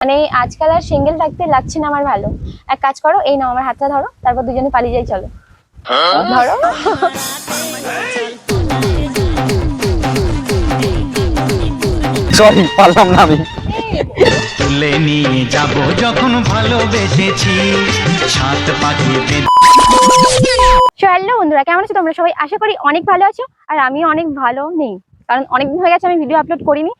মানে আজকাল আর সিঙ্গেল থাকতে লাগছে না আমার ভালো। এক কাজ করো এই নাও আমার হাতটা ধরো তারপর দুজনে পালিয়ে যাই চলো। ধরো। সরি পারলাম না আমি। তুলে নিয়ে যাব যখন ভালোবেসেছি সাত পাখি হ্যালো বন্ধুরা কেমন আছো তোমরা সবাই? আশা করি অনেক ভালো আছো আর আমিও অনেক ভালো নেই। কারণ অনেকদিন হয়ে গেছে আমি ভিডিও আপলোড করিনি।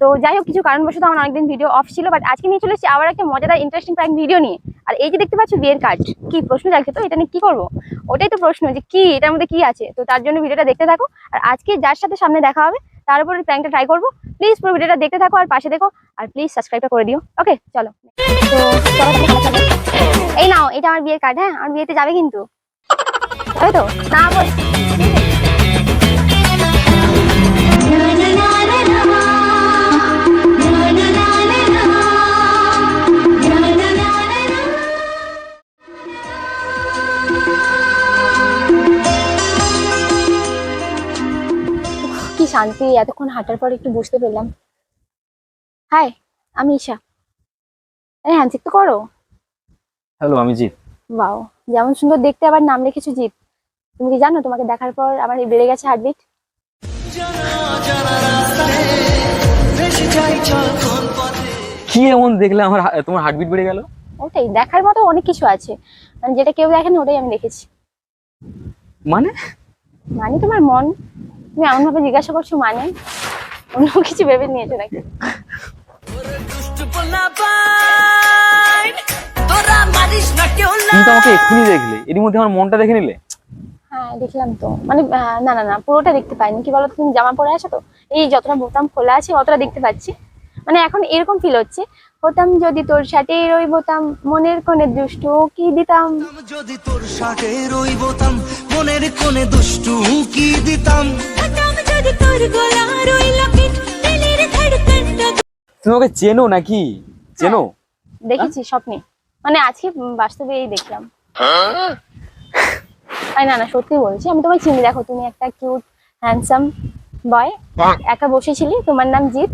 তো যাই হোক, কিছু কারণবশত আমার অনেকদিন ভিডিও অফ ছিল বাট আজকে নিয়ে চলে এসেছি আবার একটা মজাদার ইন্টারেস্টিং প্র্যাঙ্ক ভিডিও নিয়ে। আর এই যে দেখতে পাচ্ছ বিয়ের কার্ড কি প্রশ্ন জাগছে তো? এটা নিয়ে কি করব? ওটাই তো প্রশ্ন যে কি, এটার মধ্যে কি আছে? তো তার জন্য ভিডিওটা দেখতে থাকো। আর আজকে যার সাথে সামনে দেখা হবে, তার উপর প্র্যাঙ্কটা ট্রাই করব। প্লিজ পুরো ভিডিওটা দেখতে থাকো আর পাশে দেখো। আর প্লিজ সাবস্ক্রাইবটা করে দিও। ওকে চলো। এই নাও, এটা আমার বিয়ের কার্ড হ্যাঁ? আমার বিয়েতে যাবে কিন্তু। তাই তো? না, বল। শান্তি এতক্ষণ হাঁটার পর একটু বুঝতে পেলাম হাই আমি ঈশা। আরে হ্যান্ডশেক তো করো। হ্যালো আমি জিৎ। বাও যেমন সুন্দর দেখতে আবার নাম রেখেছো জিৎ। তুমি কি জানো তোমাকে দেখার পর আমার বেড়ে গেছে হার্টবিট কি এমন দেখলে আমার তোমার হার্টবিট বেড়ে গেল? ওটাই দেখার মতো অনেক কিছু আছে। মানে যেটা কেউ দেখেনি ওটাই আমি দেখেছি। মানে? মানে তোমার মন। তুমি এমন ভাবে জিজ্ঞাসা করছ মানে? অন্য কিছু ভেবে নিয়েছো নাকি? তুমি তো আমাকে এক্ষুনি দেখলে। এর মধ্যে আমার মনটা দেখে নিলে? হ্যাঁ দেখলাম তো। মানে না না না পুরোটা দেখতে পাইনি। কি বলতো তুমি জামা পরে আছো তো? এই যতটা বোতাম খোলা আছে অতটা দেখতে পাচ্ছি। মানে এখন এরকম ফিল হচ্ছে। হতাম যদি তোর সাথে রই বোতাম মনের কোণে দুষ্টু কি দিতাম? যদি তোর শাকে রইবতাম মনের কোণে দুষ্টু কি দিতাম? যদি তোর গলা রইল দিলের তুমি ওকে চেনো নাকি? চেনো? দেখেছি স্বপ্নে। মানে আজকে বাস্তবে এই দেখলাম। আরে না না সত্যি বলছি আমি তোমায় চিনি। দেখো তুমি একটা কিউট হ্যান্ডসাম বয় একা বসেছিলি তোমার নাম জিৎ।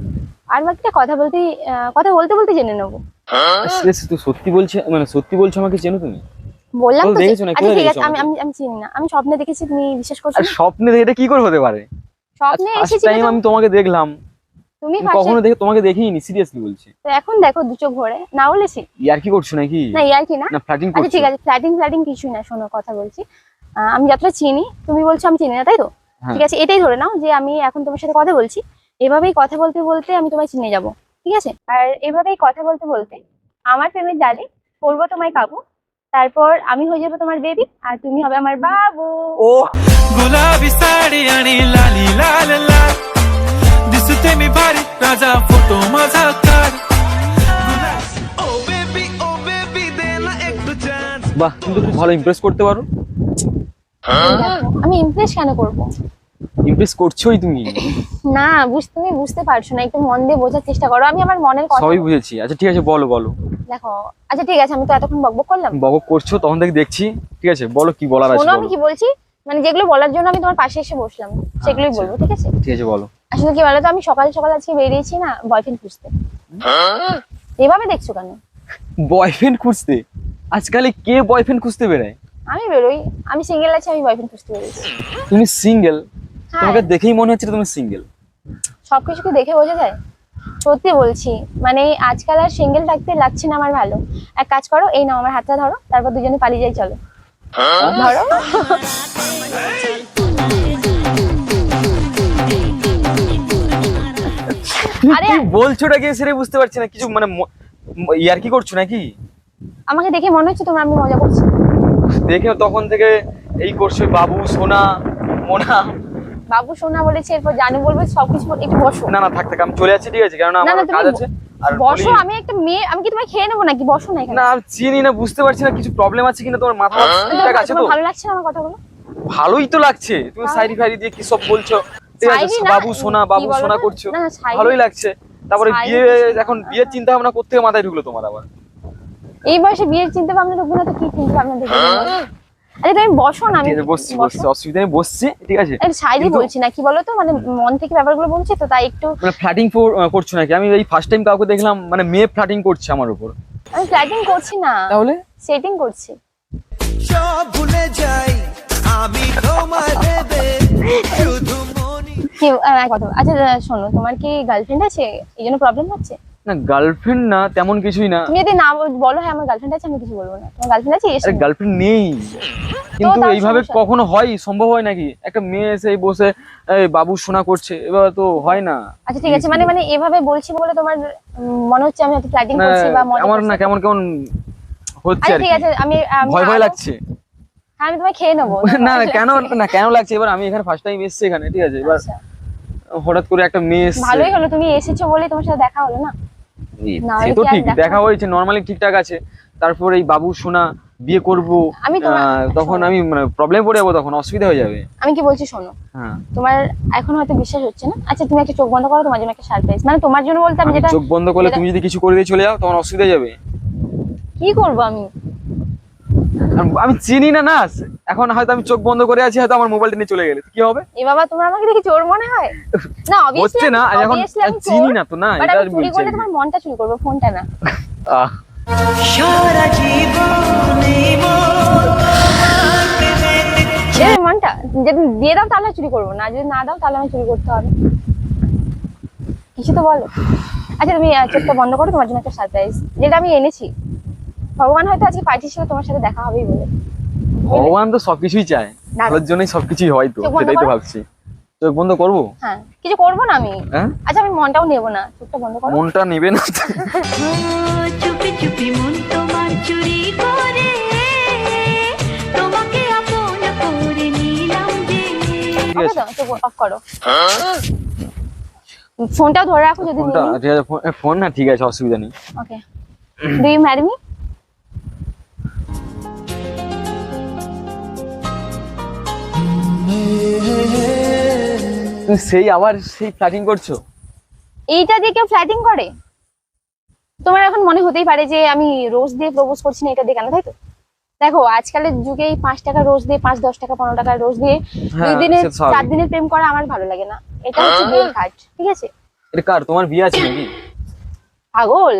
আর বাকিটা কথা বলতে কথা বলতে বলতে জেনে নেব। সত্যি বলছে মানে সত্যি বলছো আমাকে চেনো তুমি? বললাম তো দেখেছ না, আচ্ছা ঠিক আছে আমি আমি আমি চিনি না। আমি স্বপ্নে দেখেছি তুমি বিশ্বাস করছ স্বপ্নে দেখে এটা কি করে হতে পারে? স্বপ্নে এসেছি টাইম আমি তোমাকে দেখলাম। তুমি কখনো দেখে তোমাকে দেখিনি সিরিয়াসলি বলছি। তো এখন দেখো দু চোখ ভরে। না বলেছি ইয়ার কি করছ নাকি? না ইয়ার কি না? না ফ্ল্যাটিং আচ্ছা করছ। ঠিক আছে ফ্ল্যাটিং ফ্ল্যাটিং কিছুই না শোনো কথা বলছি। আমি যতটা চিনি তুমি বলছো আমি চিনি না তাই তো? হ্যাঁ। ঠিক আছে এটাই ধরে নাও যে আমি এখন তোমার সাথে কথা বলছি। এভাবেই কথা বলতে বলতে আমি তোমায় চিনে যাব ঠিক আছে? আর এভাবেই কথা বলতে বলতে আমার প্রেমের জালে করব তোমায় কাবু তারপর আমি হয়ে যাব তোমার বেবি আর তুমি হবে আমার বাবু। ও গোলাপি শাড়ি আনি লালি লাল লাল। দিসতে মি ভারি রাজা ফটো মাঝা কার ও বেবি ও বেবি দে না একটু চান্স বাহ তুমি খুব ভালো ইমপ্রেস করতে পারো। আমি ইমপ্রেস কেন করব? ইমপ্রেস করছোই তুমি? না বুঝ তুমি বুঝতে পারছ না একটু মন দিয়ে বোঝার চেষ্টা করো। আমি আমার মনের কথা সবই বুঝেছি। আচ্ছা ঠিক আছে বলো বলো। দেখো আচ্ছা ঠিক আছে আমি তো এতক্ষণ বকবক করলাম। বক করছ তখন থেকে দেখছি। ঠিক আছে বলো কি বলার আছে আমি কি বলছি? মানে যেগুলো বলার জন্য আমি তোমার পাশে এসে বসলাম। সেগুলোই আচ্ছা। বলব ঠিক আছে? ঠিক আছে বলো। আসলে কি বলতো আমি সকাল সকাল আজকে বেরিয়েছি না বয়ফ্রেন্ড খুঁজতে। এভাবে দেখছ কেন? বয়ফ্রেন্ড খুঁজতে? আজকালে কে বয়ফ্রেন্ড খুঁজতে বেড়ায় আমি বেরোই। আমি সিঙ্গেল আছি আমি বয়ফ্রেন্ড খুঁজতে বেরিয়েছি। তুমি সিঙ্গেল তোমাকে দেখেই মনে হচ্ছে তুমি সিঙ্গেল সবকিছু কি দেখে বোঝা যায়? সত্যি বলছি। মানে আজকাল আর সিঙ্গেল থাকতে লাগছে না আমার ভালো। এক কাজ করো এই নাও আমার হাতটা ধরো তারপর দুজনে পালিয়ে যাই চলো। ধরো। আরে বলছোটা কি সেরে বুঝতে পারছি না। কিছু মানে ইয়ার কি করছ নাকি? আমাকে দেখে মনে হচ্ছে তোমরা আমি মজা করছি। দেখে তখন থেকে এই করছ বাবু সোনা মোনা। বাবু সোনা বলেছে এরপর জানু বলবে সবকিছু একটু বসো। না না থাক থাক আমি চলে যাচ্ছি ঠিক আছে কারণ আমার কাজ আছে আর বসো আমি একটা মেয়ে আমি কি তোমায় খেয়ে নেব নাকি? বসো না এখানে। না আমি চিনি না বুঝতে পারছি না কিছু প্রবলেম আছে কিনা তোমার মাথা ঠিকঠাক আছে তো? ভালো লাগছে না আমার কথাগুলো ভালোই তো লাগছে তুমি সাইরি ফাইরি দিয়ে কি সব বলছো? ঠিক আছে বাবু সোনা বাবু বলো সোনা করছ ভালোই লাগছে তারপরে বিয়ে এখন বিয়ের চিন্তা ভাবনা করতে মাথায় ঢুকলো তোমার আবার। এই বয়সে বিয়ের চিন্তা ভাবনা ঢুকবে না তো কি চিন্তা ভাবনা ঢুকবে আচ্ছা তুমি বসো না আমি বসছি বসো। বসছি অসুবিধা নেই বসছি ঠিক আছে। সাইডে বলছি না কি বলো তো মানে মন থেকে ব্যাপারগুলো বলছি তো তাই একটু মানে ফ্ল্যাটিং করছ নাকি? আমি এই ফার্স্ট টাইম কাউকে দেখলাম মানে মেয়ে ফ্ল্যাটিং করছে আমার উপর। আমি ফ্ল্যাটিং করছি না। তাহলে? সেটিং করছি। সব ভুলে যাই আমি তোমার ভেবে শুধু মনি কি এক কথা আচ্ছা শোনো তোমার কি গার্লফ্রেন্ড আছে? এই জন্য প্রবলেম হচ্ছে? না গার্লফ্রেন্ড না তেমন কিছুই না। তুমি যদি না বলো হ্যাঁ আমার গার্লফ্রেন্ড আছে আমি কিছু বলব না। তোমার গার্লফ্রেন্ড আছে আরে গার্লফ্রেন্ড নেই। কিন্তু এইভাবে কখনো হয়? সম্ভব হয় নাকি? একটা মেয়ে এসে বসে এই বাবু শোনা করছে এবার তো হয় না। আচ্ছা ঠিক আছে মানে মানে এভাবে বলছি বলে তোমার মনে হচ্ছে আমি হয়তো ফ্ল্যাটিং করছি বা আমার না কেমন কেমন হচ্ছে আচ্ছা ঠিক আছে আমি ভয় ভয় লাগছে। হ্যাঁ, আমি তোমায় খেয়ে নেব। না না কেন না কেন লাগছে? এবার আমি এখানে ফার্স্ট টাইম এসেছি এখানে ঠিক আছে? এবার আচ্ছা, হঠাৎ করে একটা মেয়ে ভালোই হলো তুমি এসেছ বলে তোমার সাথে দেখা হলো না? সে তো ঠিক দেখা হয়েছে নর্মালি ঠিকঠাক আছে। তারপর এই বাবু শোনা বিয়ে করব তখন আমি মানে প্রবলেম পড়ে যাব তখন অসুবিধা হয়ে যাবে। আমি কি বলছি শোনো। হ্যাঁ। তোমার এখন হয়তো বিশ্বাস হচ্ছে না? আচ্ছা তুমি একটা চোখ বন্ধ করো তোমার জন্য একটা সারপ্রাইজ মানে তোমার জন্য বলতে আমি যেটা চোখ বন্ধ করলে তুমি যদি কিছু করে দিয়ে চলে যাও তখন অসুবিধা হয়ে যাবে। কি করব আমি? আমি চিনি না না এখন হয়তো আমি চোখ বন্ধ করে আছি হয়তো আমার মোবাইলটা নিয়ে চলে গেলে। কি হবে? এ বাবা তোমার আমাকে দেখে চোর মনে হয়? না obviously হচ্ছে না আমি- এখন চিনি না তো না এটা চুরি করলে তোমার মনটা চুরি করব ফোনটা না। সারা জীবন এই মন মনটা যদি দিয়ে দাও তাহলে চুরি করব না যদি না দাও তাহলে আমি চুরি করতে হবে। কিছু তো বলো। আচ্ছা তুমি চোখটা বন্ধ করো তোমার জন্য একটা সারপ্রাইজ যেটা আমি এনেছি। ভগবান হয়তো আজকে পার্টি ছিল তোমার সাথে দেখা হবেই বলে। ভগবান তো সবকিছুই চায়। ভালোর জন্যই সবকিছুই হয় তো সেটাই তো ভাবছি। চোখ বন্ধ করব? হ্যাঁ কিছু করব না আমি? হ্যাঁ? আচ্ছা আমি মনটাও নেব না। চোখটা বন্ধ করো। মনটা নেবে না চুপি চুপি মন তোমার চুরি করে। তোমাকে আপন করে নিলাম যে। অফ করো। ফোনটাও ধরে রাখো যদি ফোনটা? ঠিক আছে ফোন- ফোন না ঠিক আছে অসুবিধা নেই। Okay do you marry me তুমি সেই আবার সেই ফ্ল্যাটিং করছ? এইটা দিয়ে কেউ ফ্ল্যাটিং করে? তোমার এখন মনে হতেই পারে যে আমি রোজ দিয়ে প্রপোজ করছি না এটা দিয়ে কেন? তাই তো? দেখো আজকালের যুগে এই পাঁচ টাকা রোজ দিয়ে পাঁচ দশ টাকা পনেরো টাকা রোজ দিয়ে দুই হ্যাঁ, তো স্বাভাবিক। চার দিনের প্রেম করা আমার ভালো লাগে না। এটা হচ্ছে বিয়ের কাজ ঠিক আছে? এটা কার? তোমার বিয়ে আছে নাকি? পাগল?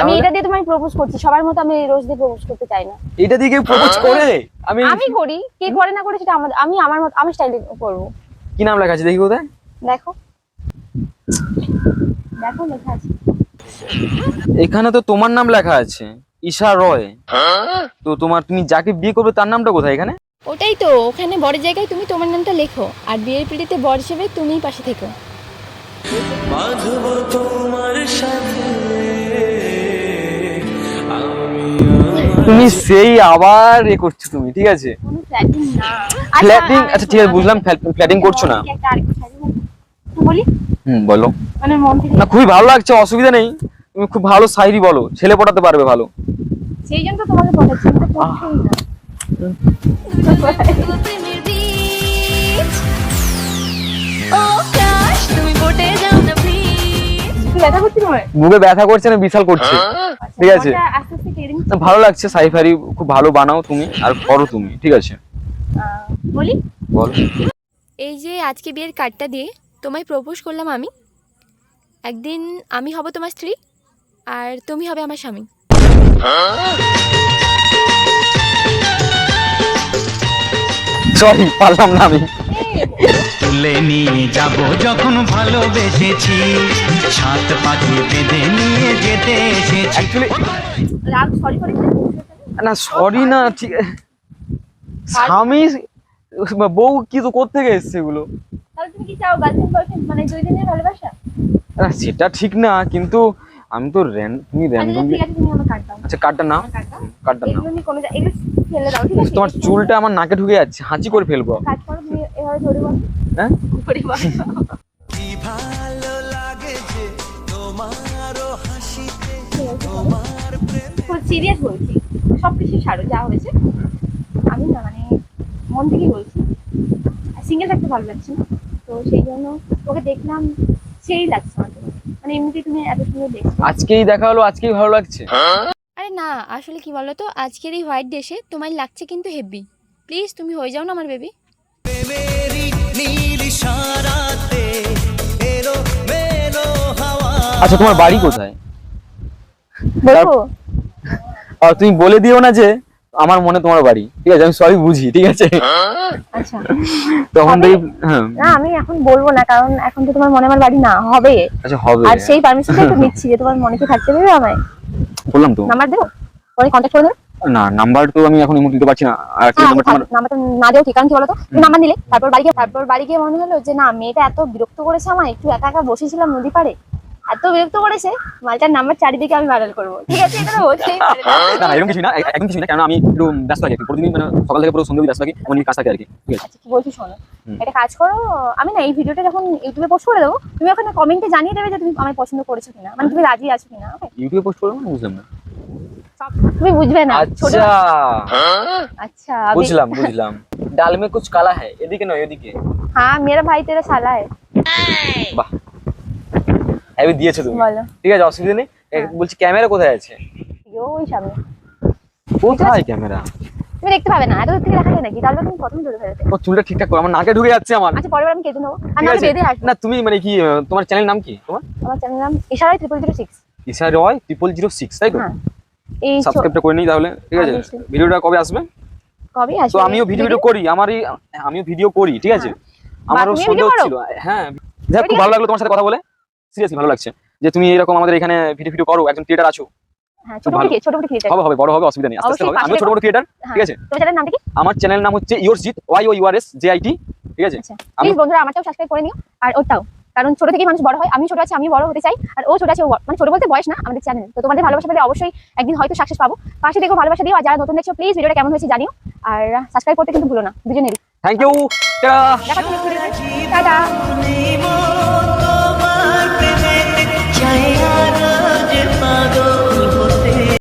আমি এটা দিয়ে তোমায় প্রপোজ করছি সবার মতো আমি রোজ দিয়ে প্রপোজ করতে চাই না। এটা দিয়ে কেউ প্রপোজ করে? আমি আমি করি কে করে না করে সেটা আমার আমি আমার মত আমি স্টাইলে করব। কি নাম লেখা আছে? দেখি কোথায়। দেখো। দেখো লেখা আছে। এখানে তো তোমার নাম লেখা আছে ঈশা রয়। তো তোমার তুমি যাকে বিয়ে করবে তার নামটা কোথায় এখানে? ওটাই তো ওখানে বড় জায়গায় তুমি তোমার নামটা লেখো আর বিয়ের পিড়িতে বর হিসেবে তুমিই পাশে থেকো। বাঁধব তোমার সাথে। তুমি সেই আবার এ করছ তুমি ঠিক আছে? কোনো ফ্ল্যাটিং আচ্ছা ঠিক আছে বুঝলাম ফ্ল্যাটিং করছ না। বলি? হুম বলো। মানে মন থেকে না খুবই ভালো লাগছে অসুবিধা নেই। তুমি খুব ভালো শায়রি বলো ছেলে পটাতে পারবে ভালো। সেই জন্য তো তোমাকে পড়াচ্ছি তো পড়ছেই না। ও কাশ তুমি বটে যাও। ব্যথা মুখে ব্যথা করছে না বিশাল করছে। ঠিক আছে। ভালো লাগছে সাই ফারি খুব ভালো বানাও তুমি আর করো তুমি ঠিক আছে। বলি? বল। এই যে আজকে বিয়ের কার্ডটা দিয়ে তোমায় প্রপোজ করলাম আমি। একদিন আমি হব তোমার স্ত্রী আর তুমি হবে আমার স্বামী। সরি পারলাম না আমি। তুলে নিয়ে যাব যখন ভালোবেসেছি। সাত পাখি বেঁধে নিয়ে যেতে এসেছি। না সরি না ঠিক স্বামী বউ কি তো কোথেকে এসছে এগুলো? মানে না, সেটা ঠিক না কিন্তু আমি তো তুমি আচ্ছা দাও। আচ্ছা আছে তোমার চুলটা আমার নাকে ঢুকে যাচ্ছে হাঁচি করে ফেলব। হ্যাঁ? কি ভালো লাগে যে তোমারও হাসিতে তোমার প্রেমে। সিরিয়াস বলছি। সব কিছু ছাড়ো যা হয়েছে। আমি না মানে মন থেকেই বলছি। সিঙ্গেল থাকতে ভালো লাগছে না। তো সেই জন্য তোকে দেখলাম সেই লাগছে আমাকে। মানে এমনিতেই তুমি এত সুন্দর দেখছ। আজকেই দেখা হলো আজকেই ভালো লাগছে। আরে না আসলে কি বলো তো আজকের এই হোয়াইট ডেসে তোমায় লাগছে কিন্তু হেভি প্লিজ তুমি হয়ে যাও না আমার বেবি আচ্ছা তোমার বাড়ি কোথায়? বলব? আর তুমি বলে দিও না যে আমার মনে তোমার বাড়ি। ঠিক আছে আমি সবই বুঝি ঠিক আছে? আচ্ছা। তখন? দেখি হ্যাঁ। না আমি এখন বলব না কারণ এখন তো তোমার মনে আমার বাড়ি না হবে। আচ্ছা হবে। আর সেই পারমিশনটা একটু নিচ্ছি যে তোমার মনে কি থাকতে দেবে আমায়? বললাম তো। নাম্বার দেবো? পরে কন্ট্যাক্ট করে দেবো? না নাম্বার তো আমি এখন এই দিতে পারছি না। আর কি হ্যাঁ নাম্বার নাম্বারটা না দেও ঠিক কারণ কি বলতো নাম্বার নিলে? তারপর বাড়ি গিয়ে তারপর বাড়ি গিয়ে মনে হলো যে না মেয়েটা এত বিরক্ত করেছে আমায় একটু একা একা বসেছিলাম নদী পাড়ে। এত বিরক্ত করেছে মালটার নাম্বার চারিদিকে আমি ভাইরাল করব। ঠিক আছে এটা তো না এরকম কিছু না কিছু না কেন আমি একটু ব্যস্ত আছি প্রতিদিন মানে সকাল থেকে পুরো সন্ধ্যে ব্যস্ত থাকি অনেক কাজ আর কি। ঠিক আছে। আচ্ছা কি শোনো? একটা কাজ করো আমি না এই ভিডিওটা যখন ইউটিউবে পোস্ট করে দেবো তুমি ওখানে কমেন্টে জানিয়ে দেবে যে তুমি আমার পছন্দ করেছ কিনা মানে তুমি রাজি আছো কিনা okay? ইউটিউবে পোস্ট করব না বুঝলাম না। তুমি বুঝবে না আচ্ছা। আচ্ছা বুঝলাম বুঝলাম। ডাল মে কুছ কালা হ্যায় এদিকে নয় এদিকে। হ্যাঁ মেরা ভাই তেরা সালা है বাহ। আমি দিয়েছ তুমি। বলো ঠিক আছে অসুবিধা নেই। বলছি ক্যামেরা কোথায় আছে? ওই সামনে। কোথায় ক্যামেরা তুমি দেখতে পাবে না এত দূর থেকে দেখা যায় নাকি? তাহলে তুমি প্রথম ধরে ফেলতে ও চুলটা ঠিকঠাক করো আমার নাকে ঢুকে যাচ্ছে আমার। আচ্ছা পরের আমি কেটে নেব। আর আছে। বেঁধে আসব। না তুমি মানে কি তোমার চ্যানেল নাম কি? তোমার? আমার চ্যানেল নাম ইশারায় triple zero six Roy triple zero six তাই তো? হ্যাঁ। এই সাবস্ক্রাইবটা করে নিই তাহলে ঠিক আছে? ভিডিওটা কবে আসবে? কবে তো আমিও ভিডিও ভিডিও করি আমারই আমিও ভিডিও করি ঠিক আছে? আমারও তুমিও সন্দেহ ছিল। হ্যাঁ। যাক খুব ভালো লাগল তোমার সাথে কথা বলে। সিরিয়াসলি ভালো লাগছে। যে তুমি এরকম আমাদের এখানে ভিডিও ভিডিও করো একজন ক্রিয়েটার আছো হ্যাঁ ছোট ভালো। থেকে ছোট থেকে ক্রিয়েটার হবে হবে বড় হবে অসুবিধা নেই আস্তে আস্তে হবে। পাশে ছোট বড় ক্রিয়েটার ঠিক আছে? চ্যানেল আমার চ্যানেল নাম হচ্ছে ইয়োরজিৎ Y O U R S J I ঠিক আছে? আচ্ছা প্লিজ বন্ধুরা আমারটাও সাবস্ক্রাইব করে নিও আর ওটাও কারণ ছোট থেকেই মানুষ বড় হয় আমি ছোট আছি আমি বড় হতে চাই আর ও ছোট আছে মানে ছোট বলতে বয়স না আমাদের চ্যানেল তো তোমাদের ভালোবাসা পেলে অবশ্যই একদিন হয়তো সাকসেস পাবো। পাশে দেখো ভালোবাসা দিও আর যারা নতুন দেখছ প্লিজ ভিডিওটা কেমন হয়েছে জানিও আর সাবস্ক্রাইব করতে কিন্তু ভুলো না দুজনেরই। Thank you ta-ta.